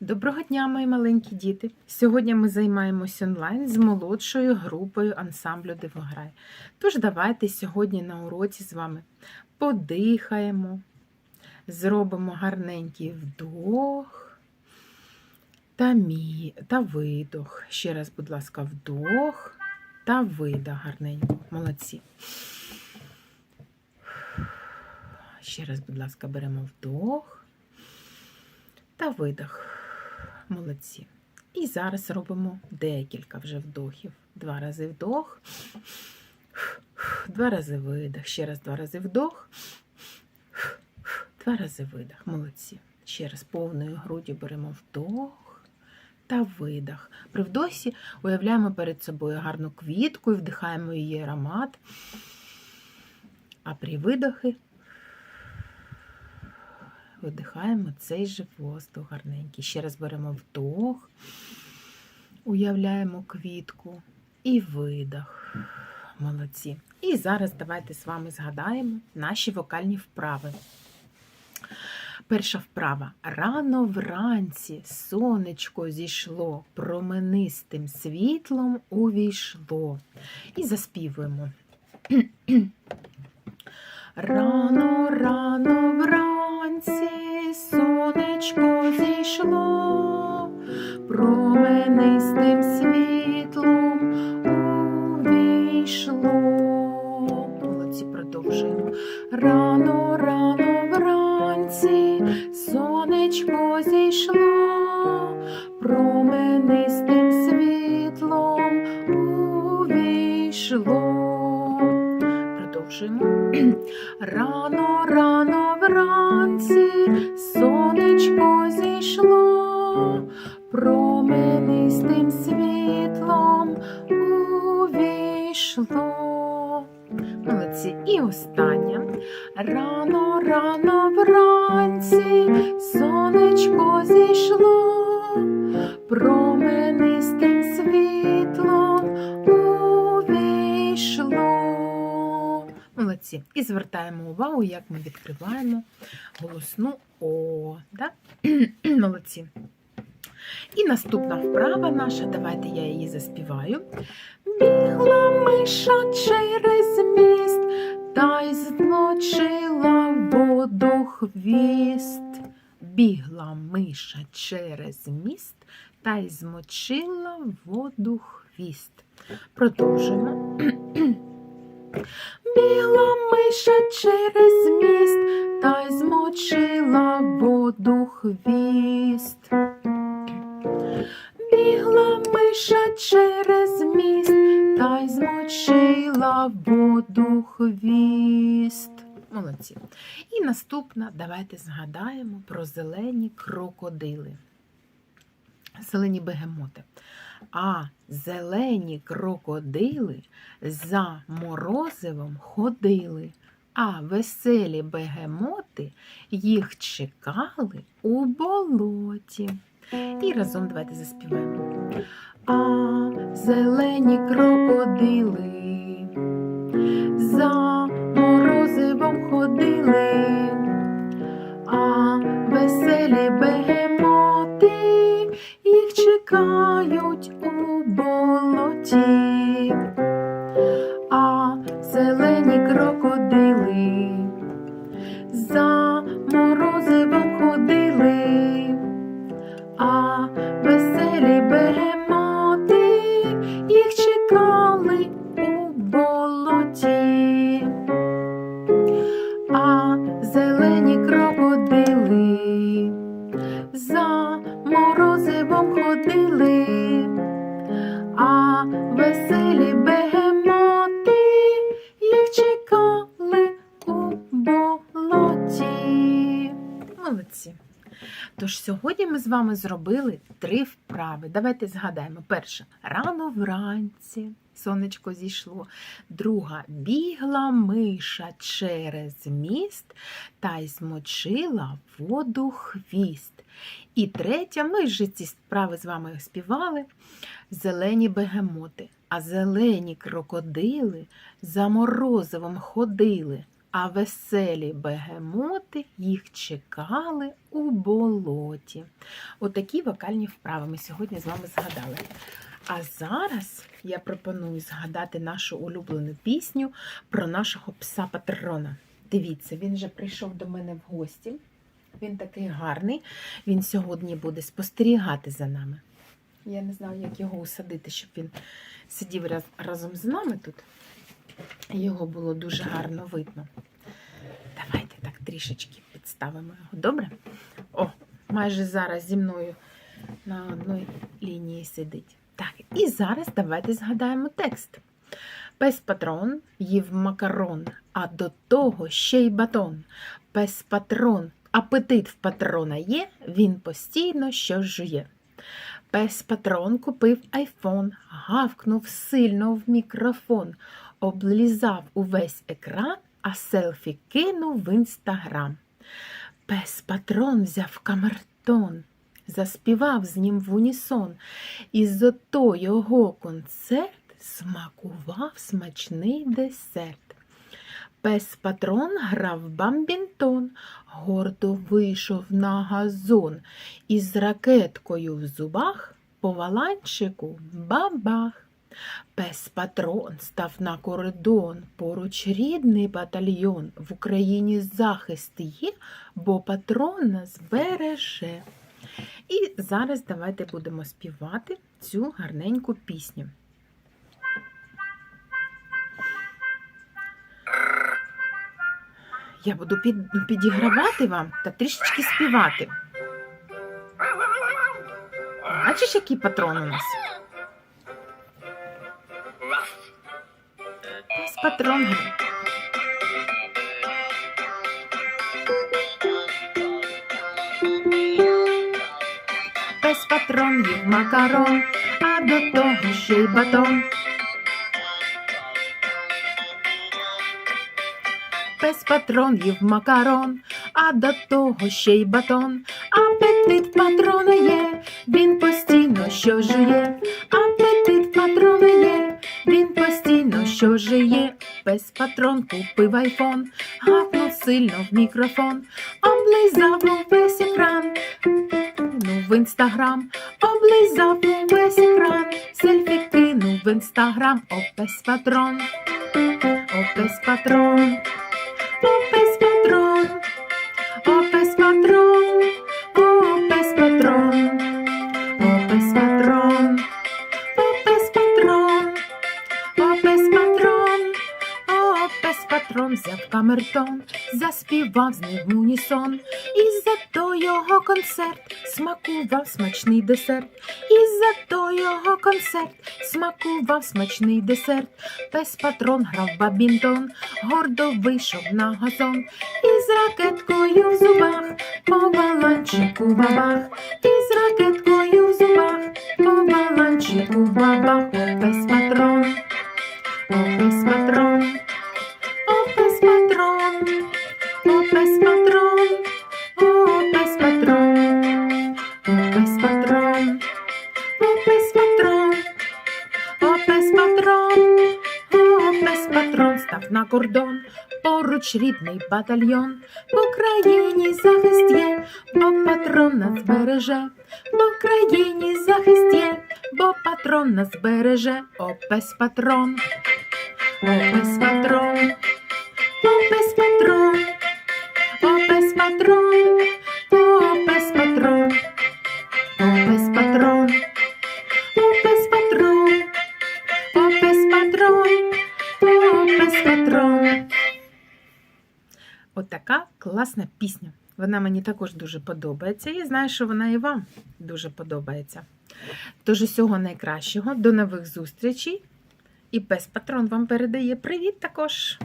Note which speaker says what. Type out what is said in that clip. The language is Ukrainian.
Speaker 1: Доброго дня, мої маленькі діти! Сьогодні ми займаємось онлайн з молодшою групою ансамблю Дивограй. Тож давайте сьогодні на уроці з вами подихаємо, зробимо гарненький вдох та, мі... та видох. Ще раз, будь ласка, вдох та видох гарненько. Молодці. Ще раз, будь ласка, беремо вдох та видох. Молодці. І зараз робимо декілька вже вдохів. Два рази вдох, два рази видох. Ще раз два рази вдох, два рази видох. Молодці. Ще раз повною груддю беремо вдох та видох. При вдосі уявляємо перед собою гарну квітку і вдихаємо її аромат. А при видохи видихаємо цей же воздух гарненький. Ще раз беремо вдох, уявляємо квітку і видох. Молодці. І зараз давайте з вами згадаємо наші вокальні вправи. Перша вправа. Рано вранці сонечко зійшло, променистим світлом увійшло. І заспівуємо. Рано, рано вранці сонечко зійшло, променистим світлом увійшло. Молодці, продовжуємо. Рано, рано вранці сонечко зійшло, променистим світлом увійшло. Продовжуємо. Рано, рано увійшло. Молодці. І останнє. Рано, рано вранці сонечко зійшло, променистим світлом увійшло. Молодці. І звертаємо увагу, як ми відкриваємо голосну О. Да? Молодці. І наступна вправа наша, давайте я її заспіваю. Бігла миша через міст, та й змочила воду хвіст. Бігла миша через міст, та й змочила воду хвіст. Продовжуємо. Біла миша через міст, та й змочила воду хвіст. Бігла миша через міст, та й змочила воду хвіст. Молодці. І наступна, давайте згадаємо про зелені крокодили. Зелені бегемоти. А зелені крокодили за морозивом ходили, а веселі бегемоти їх чекали у болоті. І разом давайте заспіваємо. А зелені крокодили за морозивом ходили, а веселі бегемоти їх чекають у болоті, Молодці. Тож сьогодні ми з вами зробили три вправи. Давайте згадаємо. Перша рано вранці. Сонечко зійшло. Друга бігла миша через міст та й змочила воду хвіст. І третя, ми вже ці справи з вами співали. Зелені бегемоти, а зелені крокодили за морозивом ходили, а веселі бегемоти їх чекали у болоті. Отакі вокальні вправи ми сьогодні з вами згадали. А зараз я пропоную згадати нашу улюблену пісню про нашого пса патрона. Дивіться, він вже прийшов до мене в гості. Він такий гарний. Він сьогодні буде спостерігати за нами. Я не знаю, як його усадити, щоб він сидів раз- разом з нами тут. Його було дуже гарно видно. Давайте так трішечки підставимо його. Добре? О, майже зараз зі мною на одній лінії сидить. Так, і зараз давайте згадаємо текст. Пес патрон їв макарон, а до того ще й батон. Пес патрон, апетит в патрона є, він постійно щось жує. Пес патрон купив айфон, гавкнув сильно в мікрофон, облізав увесь екран, а селфі кинув в інстаграм. Пес патрон взяв камертон, заспівав з ним в унісон, і зото його концерт смакував смачний десерт. Пес патрон грав бамбінтон, гордо вийшов на газон, і з ракеткою в зубах по валанчику бабах. Пес патрон став на кордон, поруч рідний батальйон. В Україні захист є, бо патрон нас береже. І зараз давайте будемо співати цю гарненьку пісню. Я буду під, підігравати вам та трішечки співати. Бачиш, який патрон у нас? Пес патрон. Пес патрон макарон, а до того ще й батон. Пес патрон їв макарон, а до того ще й батон. Апетит патрона є, він постійно що жує. Апетит патрона є, він постійно що жиє. без патрон купив айфон, гапнув сильно в мікрофон, облизав увесь екран. Ну, в інстаграм, облизав увесь екран, сельфі кинув в інстаграм, о пес патрон, о пес патрон. Заспівав з ним в унісон, і зато його концерт смакував смачний десерт, і зато його концерт смакував смачний десерт. Пес патрон грав бабінтон, гордо вийшов на газон, і з ракеткою в зубах, по баланчику бабах, на кордон, поруч рідний батальйон. В Україні захист є, бо патрон нас береже. В Україні захист є, бо патрон нас береже. О, пес патрон, о, патрон, о, патрон, о, патрон, От така класна пісня. Вона мені також дуже подобається. І знаю, що вона і вам дуже подобається. Тож усього найкращого, до нових зустрічей. І пес патрон вам передає привіт також.